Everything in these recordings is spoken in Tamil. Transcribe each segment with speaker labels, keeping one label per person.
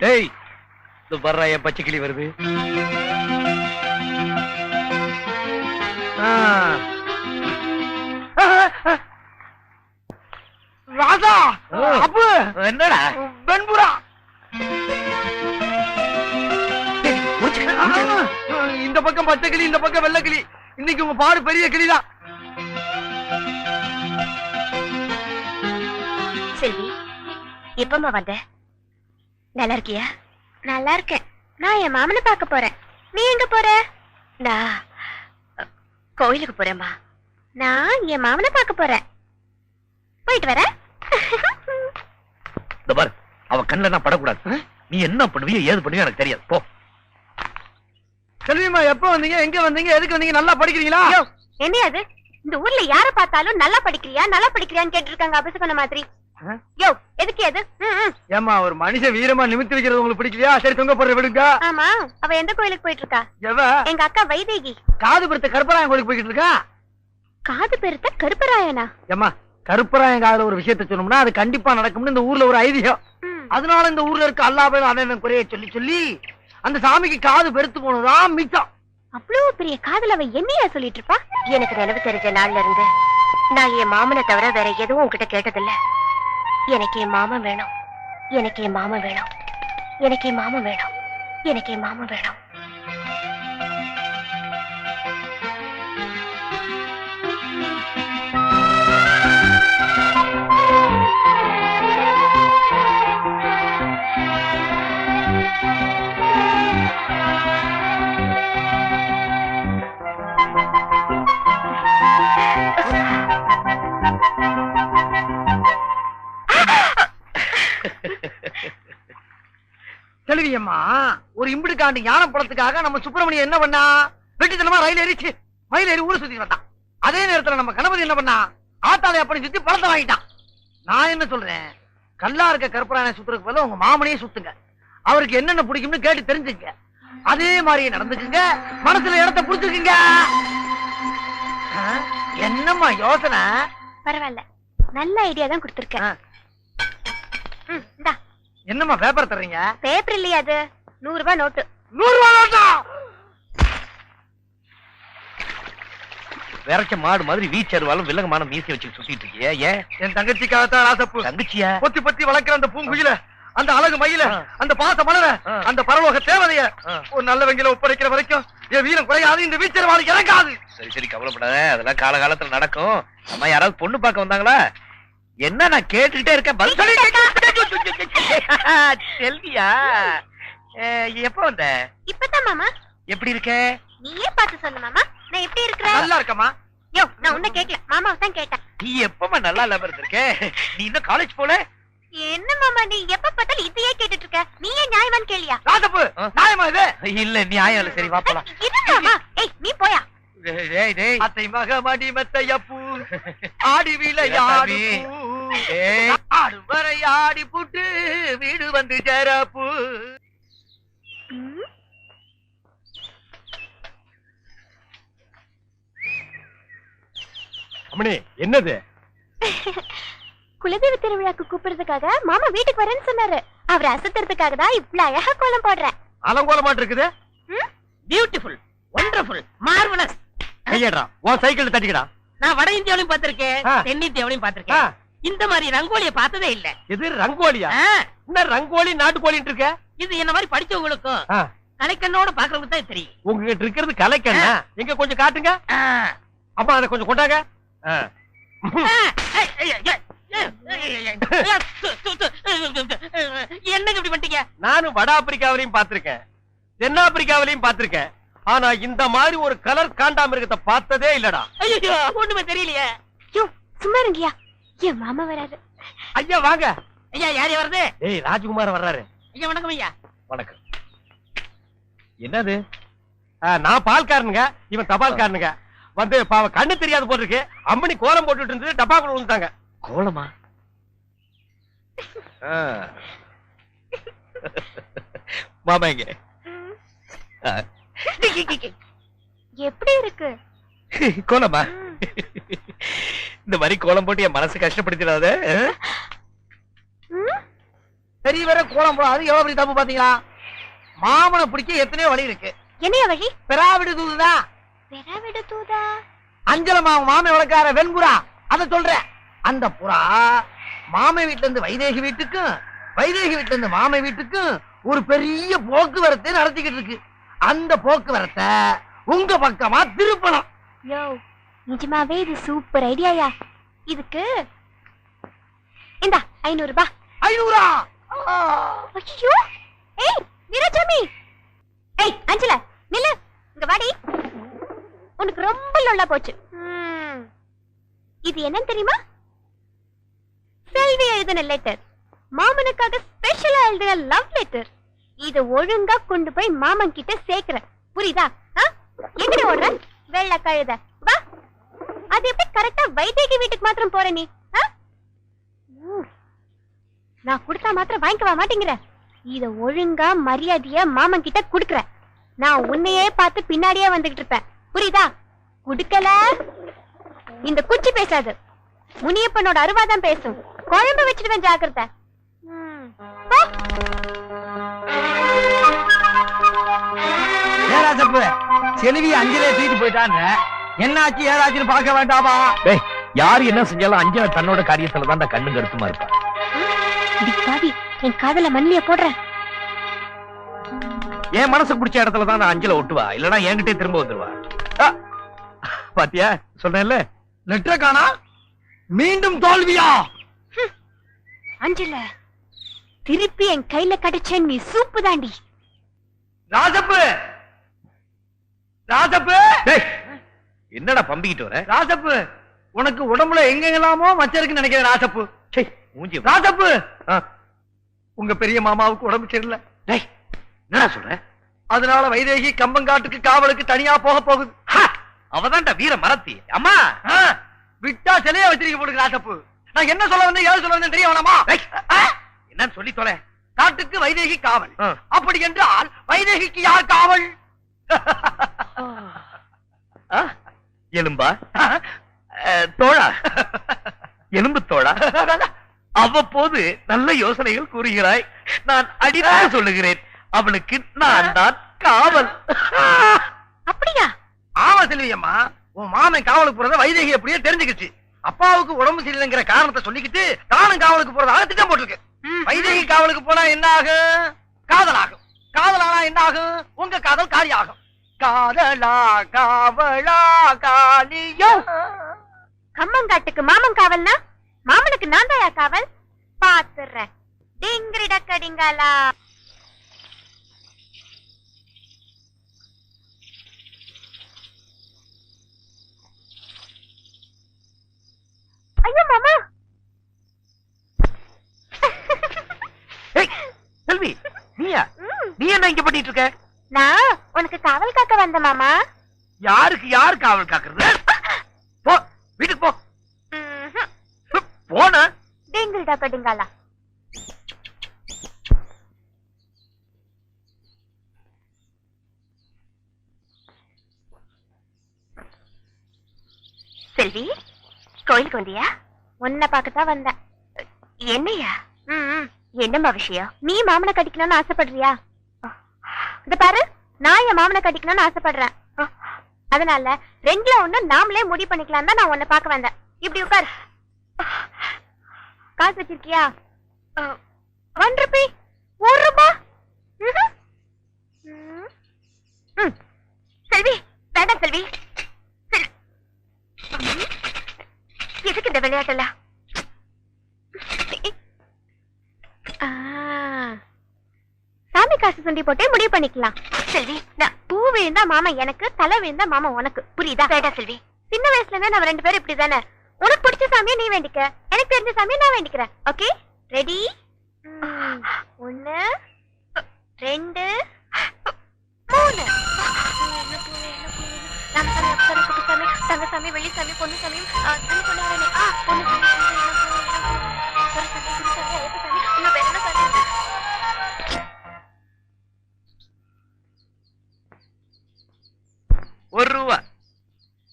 Speaker 1: டேய் இது வர்ற என் பச்சை கிளி வருது. ஆ.
Speaker 2: ராஜா. அப்பு.
Speaker 1: என்னடா?
Speaker 2: வெண்புறா. இந்த பக்கம் பச்சை கிளி இந்த பக்கம் வெள்ளை கிளி. இன்னைக்கு உங்க பாடு பெரிய கிளிதான்.
Speaker 3: செல்வி எப்பமா வந்த? நல்லா இருக்கியா நல்லா இருக்கேன் நான் என் மாமனை பார்க்க போறேன். நீ எங்க போற? நான் கோயிலுக்கு போறேம்மா. நான் என் மாமனை பார்க்க போறேன். போயிட்டு வரேன்
Speaker 1: இந்த பாரு அவ கண்ணுல நான் படக்கூடாது. நீ என்ன பண்ணுவியோ ஏது பண்ணுவியோ எனக்கு தெரியாது. போ.
Speaker 2: செல்விமா எப்ப வந்தீங்க? எங்க வந்தீங்க? எதுக்கு வந்தீங்க? நல்லா படிக்கிறீங்களா?
Speaker 3: யோ, என்ன அது இந்த ஊர்ல யார பார்த்தாலும் நல்லா படிக்கிறியா நல்லா படிக்கிறியான்னு கேட்டு இருக்காங்க அபிஷேகன மாதிரி? யோ எதுக்கு எது.
Speaker 2: ஏமா ஒரு மனுஷன் வீரமா நிமித்தி வைக்கிறது உங்களுக்கு பிடிக்கலையா? சரி தொங்க போடுற விடுங்க.
Speaker 3: ஆமா அவ எந்த கோயிலுக்கு போயிட்டு இருக்கா
Speaker 2: எவ?
Speaker 3: எங்க அக்கா வைதேகி.
Speaker 2: காது படுத்த கருப்பராயன் கோயிலுக்கு போய்கிட்டு இருக்கா?
Speaker 3: காது பெருத்த கருப்பராயனா?
Speaker 2: ஏமா கருப்பராயன் காதுல ஒரு விஷயத்த சொன்னோம்னா அது கண்டிப்பா நடக்கும்னு இந்த ஊர்ல ஒரு ஐதீகம். அதனால இந்த ஊர்ல இருக்க அல்லா பேரும் அண்ணன் குறைய சொல்லி சொல்லி அந்த சாமிக்கு காது பெருத்து போனதுதான் மிச்சம்.
Speaker 3: அவ்வளவு பெரிய காதல் அவ என்னையா சொல்லிட்டு இருப்பா? எனக்கு நினைவு தெரிஞ்ச நாள்ல இருந்து நான் என் மாமனை தவிர வேற எதுவும் உன்கிட்ட கேட்டதில்ல. எனக்கு என் மாமன் வேணும். எனக்கு என் மாமன் வேணும். எனக்கு என் மாமன் வேணும். எனக்கு என் மாமன் வேணும்.
Speaker 2: ஒரு இம்பிடுக்காண்டு ஞான படத்துக்காக நம்ம சுப்பிரமணியம் என்ன பண்ணா? வெட்டித்தனமா ரயில் ஏறிச்சு. மயில் ஏறி ஊரை சுத்தி வந்தான். அதே நேரத்துல நம்ம கணபதி என்ன பண்ணா? ஆத்தாளை அப்படி சுத்தி பழத்தை வாங்கிட்டான். நான் என்ன சொல்றேன்? கல்லா இருக்க கருப்பராயனை சுத்துறதுக்கு பதிலா உங்க மாமனையே சுத்துங்க. அவருக்கு என்னென்ன பிடிக்கும்னு கேட்டு தெரிஞ்சுங்க. அதே மாதிரியே நடந்துக்குங்க. மனசுல இடத்த புடிச்சுக்குங்க என்னம்மா யோசனை?
Speaker 3: பரவாயில்ல. நல்ல ஐடியா தான் கொடுத்துருக்க
Speaker 2: ஆ.
Speaker 3: ம், இந்தா.
Speaker 2: என்னம்மா பேப்பர் தர்றீங்க?
Speaker 3: பேப்பர் இல்லையா அது. நூறு ரூபாய் நோட்டு.
Speaker 2: நூறு ரூபாய் நோட்டா?
Speaker 1: விரைச்ச மாடு மாதிரி வீச்சருவாலும் வில்லங்கமான மீசி வச்சு சுத்திட்டு இருக்கியே ஏன்?
Speaker 2: என் தங்கச்சிக்காகத்தான் ராசப்பு
Speaker 1: தங்கச்சியா?
Speaker 2: பொத்தி பொத்தி வளர்க்கிற அந்த பூங்குயில அந்த அழகு மயில. அந்த பாச மலர. அந்த பரலோக தேவதைய. ஒரு நல்லவங்கில ஒப்படைக்கிற வரைக்கும் என் வீரம் குறையாது இந்த வீச்சர் வாழ் இறங்காது.
Speaker 1: சரி சரி கவலைப்படாத. அதெல்லாம் காலகாலத்துல நடக்கும். அம்மா யாராவது பொண்ணு பார்க்க வந்தாங்களா? என்ன நான் கேட்டுக்கிட்டே இருக்கேன்? பதில் சொல்லி செல்வியா? அஹ், எப்ப வந்த?
Speaker 3: இப்பதான் மாமா.
Speaker 1: எப்படி இருக்க?
Speaker 3: நீயே பார்த்து சொல்லு மாமா. நான் எப்படி இருக்கிறேன்?
Speaker 2: நல்லா இருக்கமா
Speaker 3: யோ நான் உன்ன கேட்கல மாமாவை தான் கேட்டேன்.
Speaker 1: நீ எப்பமா நல்லா இல்லாம இருந்திருக்க? நீ இன்னும் காலேஜ் போல?
Speaker 3: என்ன மாமா நீ? எப்ப பார்த்தாலும் இதையே கேட்டுட்டு இருக்க. நீயே நியாயமான்னு கேளியா?
Speaker 2: ராசப்பு
Speaker 1: ஆ.
Speaker 2: நியாயமா இது?
Speaker 1: இல்ல நியாயம் இல்ல. சரி வா போலாம்.
Speaker 3: இது மாமா. ஏய் நீ போயா?
Speaker 1: டேய், டேய், டேய்.
Speaker 2: அத்தை மக மடி மெத்தையப்பூ ஆடி விளையாடு
Speaker 1: தம்பி.
Speaker 2: பூ.
Speaker 1: ஏய்.
Speaker 2: ஆடு வரை ஆடி புட்டு வீடு வந்து சேரப்பு அம்மணி என்னது?
Speaker 3: குலதெய்வ திருவிழாக்கு கூப்பிடுறதுக்காக மாமா வீட்டுக்கு வரேன்னு சொன்னாரு. அவரை அசத்துறதுக்காக தான் இவ்ளோ அழகா கோலம் போடுறேன்
Speaker 2: அலங்கோலமாட்டு இருக்குது
Speaker 4: பியூட்டிஃபுல் ஒண்டர்ஃபுல் மார்வலஸ்
Speaker 2: கையடா உன் சைக்கிள் தட்டிக்கடா.
Speaker 4: நான் வட இந்தியாவிலும் பார்த்திருக்கேன். தென்னிந்தியாவிலும். பார்த்திருக்கேன். இந்த மாதிரி ரங்கோலிய பார்த்ததே இல்ல.
Speaker 2: இது ரங்கோலியா? என்ன ரங்கோலி நாட்டுக்கோழின்னு இருக்க?
Speaker 4: இது என்ன மாதிரி படிச்சவங்களுக்கும். கலைக்கண்ணோட பாக்குறவங்க தான் தெரியும்.
Speaker 2: உங்ககிட்ட இருக்கிறது கலைக்கண்ணா? எங்க கொஞ்சம் காட்டுங்க. அம்மா அதை கொஞ்சம் கொண்டாங்க.
Speaker 4: என்னங்க இப்படி பண்ணிட்டீங்க?
Speaker 2: நானும் வட ஆப்பிரிக்காவிலையும் பார்த்திருக்கேன். தென்னாப்பிரிக்காவிலையும் பார்த்திருக்கேன். ஆனா இந்த மாதிரி ஒரு கலர் காண்டாமிருகத்தை பார்த்ததே இல்லடா.
Speaker 4: ஐயோ ஒண்ணுமே தெரியலையே.
Speaker 3: சும்மா இருங்கயா என் மாமா வராரு.
Speaker 2: ஐயா வாங்க.
Speaker 4: ஐயா யார் வருது
Speaker 2: ஏய் ராஜ்குமார் வர்றாரு.
Speaker 4: ஐயா வணக்கம் ஐயா.
Speaker 1: வணக்கம். என்னது?
Speaker 2: நான் பால்காரனுங்க இவன் தபால்காரனுங்க. வந்து பாவ கண்ணு தெரியாது போட்டிருக்கு. அம்மணி கோலம் போட்டுட்டு இருந்தது டப்பாக்குள்ள விழுந்தாங்க
Speaker 1: கோலமா? ஆ. மாமா எங்க? ஆ.
Speaker 3: எப்படி இருக்கு?
Speaker 1: கோலமா? இந்த மாதிரி கோலம் போட்டு என் மனசு கஷ்டப்படுத்திடாத
Speaker 2: சரி வர கோலம் போடாது எவ்வளவு பெரிய தப்பு பாத்தீங்களா மாமனை பிடிக்க எத்தனையோ வழி இருக்கு.
Speaker 3: என்னைய வழி
Speaker 2: பெறாவிடு தூதுதான்
Speaker 3: பெறாவிடு தூதா.
Speaker 2: அஞ்சல மாமன் மாமன் வளர்க்கார வெண்புறா அத சொல்றேன். அந்த புறா மாமன் வீட்டுல இருந்து வைதேகி வீட்டுக்கும் வைதேகி வீட்டுல இருந்து மாமன் வீட்டுக்கும் ஒரு பெரிய போக்குவரத்தை நடத்திக்கிட்டு இருக்கு. அந்த போக்குவரத்தை உங்க பக்கமா திருப்பணும்.
Speaker 3: யோ நிஜமாவே இது சூப்பர் ஐடியாயா இதுக்கு இந்தா ஐநூறு? ரூபாய்
Speaker 2: ஐநூறா.
Speaker 3: ஐயோ ஏய் வீராசாமி ஏய் அஞ்சல நில்லு இங்க வாடி. உனக்கு ரொம்ப லொல்லா போச்சு. ம். இது என்னன்னு தெரியுமா? செல்வி எழுதின லெட்டர் மாமனுக்காக ஸ்பெஷலா எழுதின லவ் லெட்டர் இத ஒழுங்கா கொண்டு போய் மாமன் கிட்ட சேர்க்கிற புரியுதா? ஆ? எங்கடி ஓடுற? வெள்ள கழுத வா. அது எப்படி கரெக்டா வைதேகி வீட்டுக்கு மாத்திரம் போற நீ. நான் கொடுத்தா மாத்திரம் வாங்கிக்கவா மாட்டேங்கிற. இத ஒழுங்கா மரியாதையா மாமன் கிட்ட குடுக்கற நான் உன்னையே பார்த்து பின்னாடியே வந்துகிட்டு இருப்பேன். புரியுதா? குடுக்கல இந்த குச்சி பேசாது. முனியப்பனோட அருவாதான் பேசும். குழம்பு வச்சிடுவேன் ஜாக்கிரதை. ம். போ.
Speaker 2: ஏராசப்பு செல்வி அஞ்சலே தூக்கிட்டு போயிட்டான்னு என்னாச்சு ஏதாச்சுன்னு பார்க்க வேண்டாமா?
Speaker 1: டேய் யாரு என்ன செஞ்சாலும் அஞ்சல தன்னோட காரியத்துல தான் கண்ணு கருத்துமா இருப்பா.
Speaker 3: பாவி என் காதல மண்ணிய போடுறேன்.
Speaker 1: என் மனசுக்கு பிடிச்ச இடத்துல தான் நான் அஞ்சல ஒட்டுவா. இல்லனா என்கிட்டயே திரும்ப வந்துருவா. பாத்தியா? சொன்னேன்ல
Speaker 2: லெட்டர் காணா. மீண்டும் தோல்வியா?
Speaker 3: அஞ்சல திருப்பி என் கையில கிடைச்ச நீ சூப்பு தாண்டி.
Speaker 2: ராஜப்பு! ராஜப்பு!
Speaker 1: டேய், என்னடா பம்பிக்கிட்டு வர?
Speaker 2: ராஜப்பு உனக்கு உடம்புல எங்கெங்கெல்லாமோ மச்சம் இருக்குன்னு நினைக்கிறேன் ராஜப்பு.
Speaker 1: சே மூஞ்சி ஆ,
Speaker 2: உங்க பெரிய மாமாவுக்கு உடம்பு சரியில்லை.
Speaker 1: டேய் என்னடா சொல்ற?
Speaker 2: அதனால வைதேகி கம்பங்காட்டுக்கு காவலுக்கு தனியா போக போகுது.
Speaker 1: அவதான்டா வீர மரத்தி. அம்மா!
Speaker 2: விட்டா சிலைய வச்சிருக்க போடுங்க ராஜப்பு நான் என்ன சொல்ல வந்தேன் ஏது சொல்ல வந்தேன் தெரிய வேணாமா
Speaker 1: என்னன்னு சொல்லி தொலை.
Speaker 2: காட்டுக்கு வைதேகி காவல். அப்படி என்றால் வைதேகிக்கு யார் காவல்?
Speaker 1: ஆ, எலும்பா? தோழா? எலும்பு தோழா? அவ்வப்போது நல்ல யோசனைகள் கூறுகிறாய். நான் அடிதாக சொல்லுகிறேன். அவனுக்கு நான் தான் காவல்.
Speaker 3: அப்படியா?
Speaker 2: ஆமா செல்வியம்மா உன் மாமன் காவலுக்கு போறத வைதேகி அப்படியே தெரிஞ்சுக்கிச்சு. அப்பாவுக்கு உடம்பு சரியில்லைங்கிற காரணத்தை சொல்லிக்கிட்டு தானும் காவலுக்கு போறதாக திட்டம் போட்டிருக்கு. வைதேகி காவலுக்கு போனா என்ன ஆகும்? காதல் ஆகும் காதலானா என்ன ஆகும்? உங்க காதல் காரியாகும் காதலா காவலா காலியா
Speaker 3: கம்மங்காட்டுக்கு மாமன் காவல்னா? மாமனுக்கு நான் தாயா காவல்? பாத்துறேன். டிங்கிரி டக்கடிங்காலா ஐயோ மாமா
Speaker 1: ஏய், செல்வி நீயா
Speaker 3: ம்,
Speaker 1: நீ என்ன இங்க பண்ணிட்டு இருக்க?
Speaker 3: நான் உனக்கு காவல் காக்க வந்த மாமா.
Speaker 1: யாருக்கு யாரு காவல் காக்குறது? போ வீட்டுக்கு போ. போன.
Speaker 3: டிங்கிரி டக்கடிங்காலா செல்வி கோயிலுக்கு வந்தியா? உன்னை பார்க்கத்தான் வந்தேன். என்னையா? ம் என்னம்மா விஷயம்? நீ மாமனை கட்டிக்கணும்னு ஆசைப்படுறியா? இந்த பாரு நான் என் மாமனை கட்டிக்கணும்னு ஆசைப்படுறேன். அதனால ரெண்டுல ஒண்ணு நாமளே முடிவு பண்ணிக்கலாம் தான் நான் உன்னை பார்க்க வந்தேன். இப்படி உட்கார். காசு வச்சிருக்கியா? ஒன் ருபி ஒரு ரூபா. செல்வி வேண்டாம் செல்வி. எதுக்கு இந்த விளையாட்டெல்லாம் ஆ. சாமி காசு சுண்டி போட்டே முடிவு பண்ணிக்கலாம். செல்வி நான் பூ விழுந்தா மாமா எனக்கு தலை விழுந்தா மாமா உனக்கு. புரியுதா? வேண்டாம் செல்வி. சின்ன வயசுல இருந்தே நம்ம ரெண்டு பேரும் இப்படிதானே? உனக்கு பிடிச்ச சாமியை நீ வேண்டிக்க. எனக்கு தெரிஞ்ச சாமியை நான் வேண்டிக்கிறேன். ஓகே? ரெடி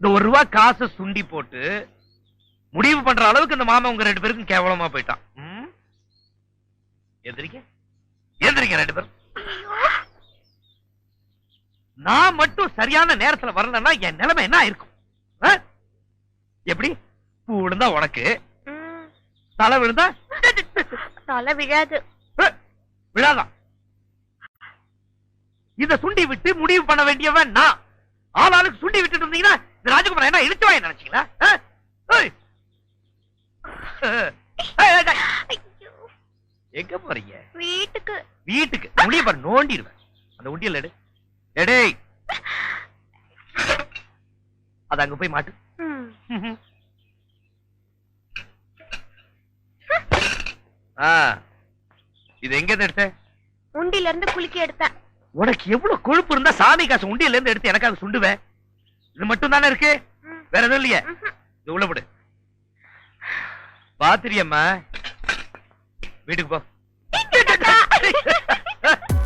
Speaker 1: இந்த ஒரு ரூபா காசு சுண்டி போட்டு முடிவு பண்ற அளவுக்கு இந்த மாமா உங்க ரெண்டு பேருக்கும் கேவலமா போயிட்டான்? எந்திரிக்க. எந்திரிக்க ரெண்டு பேரும். நான் மட்டும் சரியான நேரத்துல வரலன்னா என் நிலைமை என்ன இருக்கும்? எப்படி? பூ விழுந்தா உனக்கு. தலை விழுந்தா?
Speaker 3: தலை விழாது.
Speaker 1: விழாதான் இத சுண்டி விட்டு முடிவு பண்ண வேண்டியவன் நான். ஆளாளுக்கு சுண்டி விட்டுட்டு இருந்தீங்கன்னா இந்த ராஜகுமாரன் என்ன நினைச்சீங்களா? ஏய், ஏய்.
Speaker 3: ஐயோ,
Speaker 1: எங்க போறீங்க?
Speaker 3: வீட்டுக்கு.
Speaker 1: வீட்டுக்கு. முடிய பாரு நோண்டிடுவேன். அந்த உண்டியல் எடு. எடேய்! அது அங்க போய் மாட்டு. இது எங்க இருந்து எடுத்த?
Speaker 3: உண்டில இருந்து குலுக்கி எடுத்தேன்.
Speaker 1: உனக்கு எவ்வளவு கொழுப்பு இருந்தா சாமி காசு உண்டியல்ல இருந்து எடுத்து எனக்காக சுண்டுவேன்? இது மட்டும் தானே இருக்கு. வேற எதுவும் இல்லையே. இது உள்ள போடு பாத்திரியம்மா வீட்டுக்கு போ.